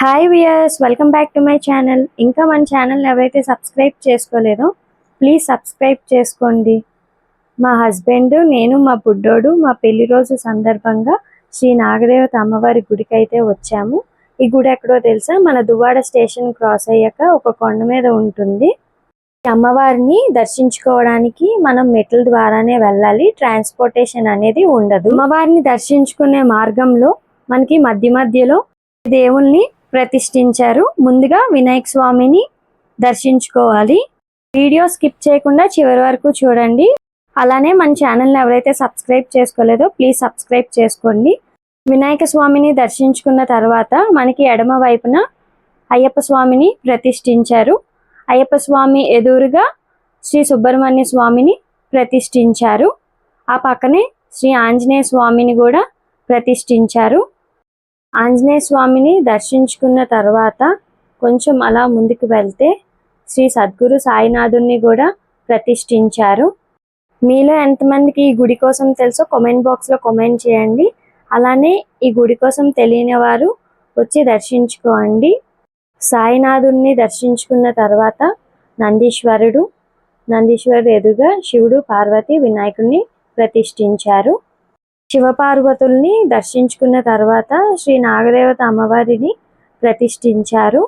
Hi viewers welcome back to my channel ఇంకా మన channel ఎవరైతే సబ్స్క్రైబ్ చేసుకోలేదో ప్లీజ్ సబ్స్క్రైబ్ చేసుకోండి. మా హస్బెండ్ నేను మా బుడ్డోడు మా పెళ్ళి రోజు సందర్భంగా శ్రీ నాగదేవత అమ్మవారి గుడికి అయితే వచ్చాము. ఈ గుడి ఎక్కడో తెలుసా? మన దువ్వాడ స్టేషన్ క్రాస్ అయ్యాక ఒక కొండ మీద ఉంటుంది. అమ్మవారిని దర్శించుకోవడానికి మనం మెట్ల ద్వారానే వెళ్ళాలి. ట్రాన్స్పోర్టేషన్ అనేది ఉండదు. అమ్మవారిని దర్శించుకునే మార్గంలో మనకి మధ్య మధ్యలో దేవుల్ని ప్రతిష్ఠించారు. ముందుగా వినాయక స్వామిని దర్శించుకోవాలి. వీడియో స్కిప్ చేయకుండా చివరి వరకు చూడండి. అలానే మన ఛానల్ని ఎవరైతే సబ్స్క్రైబ్ చేసుకోలేదో ప్లీజ్ సబ్స్క్రైబ్ చేసుకోండి. వినాయక స్వామిని దర్శించుకున్న తర్వాత మనకి ఎడమ వైపున అయ్యప్ప స్వామిని ప్రతిష్ఠించారు. అయ్యప్ప స్వామి ఎదురుగా శ్రీ సుబ్రహ్మణ్య స్వామిని ప్రతిష్ఠించారు. ఆ పక్కనే శ్రీ ఆంజనేయ స్వామిని కూడా ప్రతిష్ఠించారు. ఆంజనేయ స్వామిని దర్శించుకున్న తర్వాత కొంచెం అలా ముందుకు వెళ్తే శ్రీ సద్గురు సాయినాథుని కూడా ప్రతిష్ఠించారు. మీలో ఎంతమందికి ఈ గుడి కోసం తెలుసో కామెంట్ బాక్స్లో కామెంట్ చేయండి. అలానే ఈ గుడి కోసం తెలియని వారు వచ్చి దర్శించుకోండి. సాయినాథుణ్ణి దర్శించుకున్న తర్వాత నందీశ్వరుడు నందీశ్వరుడు ఎదురుగా శివుడు పార్వతి వినాయకుడిని ప్రతిష్ఠించారు. శివపార్వతుల్ని దర్శించుకున్న తర్వాత శ్రీ నాగదేవత అమ్మవారిని ప్రతిష్ఠించారు.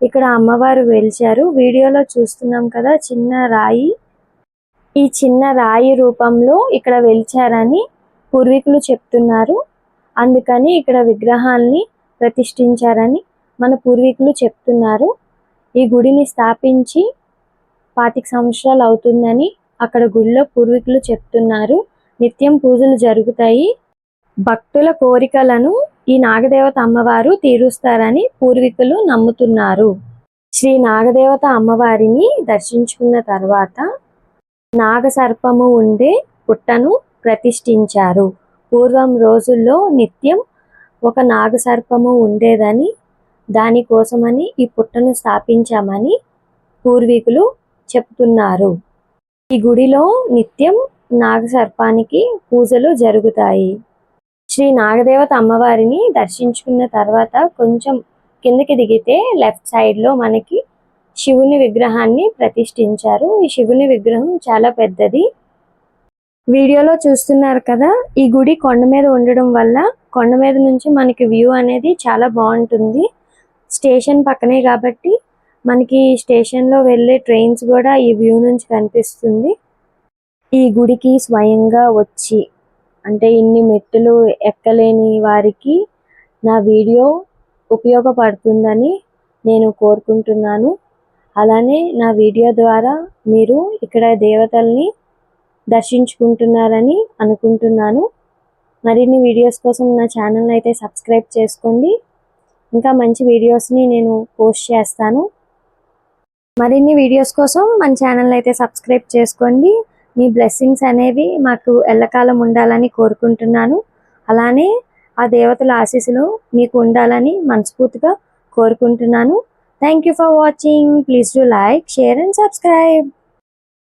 ఇక్కడ అమ్మవారు వెలిచారు. వీడియోలో చూస్తున్నాం కదా చిన్న రాయి. ఈ చిన్న రాయి రూపంలో ఇక్కడ వెలిచారని పూర్వీకులు చెప్తున్నారు. అందుకని ఇక్కడ విగ్రహాల్ని ప్రతిష్ఠించారని మన పూర్వీకులు చెప్తున్నారు. ఈ గుడిని స్థాపించి పాతిక సంవత్సరాలు అవుతుందని అక్కడ గుడిలో పూర్వీకులు చెప్తున్నారు. నిత్యం పూజలు జరుగుతాయి. భక్తుల కోరికలను ఈ నాగదేవత అమ్మవారు తీరుస్తారని పూర్వీకులు నమ్ముతున్నారు. శ్రీ నాగదేవత అమ్మవారిని దర్శించుకున్న తర్వాత నాగసర్పము ఉండే పుట్టను ప్రతిష్ఠించారు. పూర్వం రోజుల్లో నిత్యం ఒక నాగసర్పము ఉండేదని దానికోసమని ఈ పుట్టను స్థాపించామని పూర్వీకులు చెప్తున్నారు. ఈ గుడిలో నిత్యం నాగసర్పానికి పూజలు జరుగుతాయి. శ్రీ నాగదేవత అమ్మవారిని దర్శించుకున్న తర్వాత కొంచెం కిందకి దిగితే లెఫ్ట్ సైడ్లో మనకి శివుని విగ్రహాన్ని ప్రతిష్ఠించారు. ఈ శివుని విగ్రహం చాలా పెద్దది. వీడియోలో చూస్తున్నారు కదా ఈ గుడి కొండ మీద ఉండడం వల్ల కొండ మీద నుంచి మనకి వ్యూ అనేది చాలా బాగుంటుంది. స్టేషన్ పక్కనే కాబట్టి మనకి స్టేషన్లో వెళ్ళే ట్రైన్స్ కూడా ఈ వ్యూ నుంచి కనిపిస్తుంది. ఈ గుడికి స్వయంగా వచ్చి అంటే ఇన్ని మెట్టులు ఎక్కలేని వారికి నా వీడియో ఉపయోగపడుతుందని నేను కోరుకుంటున్నాను. అలానే నా వీడియో ద్వారా మీరు ఇక్కడ దేవతల్ని దర్శించుకుంటున్నారని అనుకుంటున్నాను. మరిన్ని వీడియోస్ కోసం నా ఛానల్ అయితే సబ్స్క్రైబ్ చేసుకోండి. ఇంకా మంచి వీడియోస్ని నేను పోస్ట్ చేస్తాను. మరిన్ని వీడియోస్ కోసం మన ఛానల్ అయితే సబ్స్క్రైబ్ చేసుకోండి. మీ బ్లెస్సింగ్స్ అనేవి మాకు ఎల్లకాలం ఉండాలని కోరుకుంటున్నాను. అలానే ఆ దేవతల ఆశీస్సులు మీకు ఉండాలని మనస్ఫూర్తిగా కోరుకుంటున్నాను. Thank you for watching please to like share and subscribe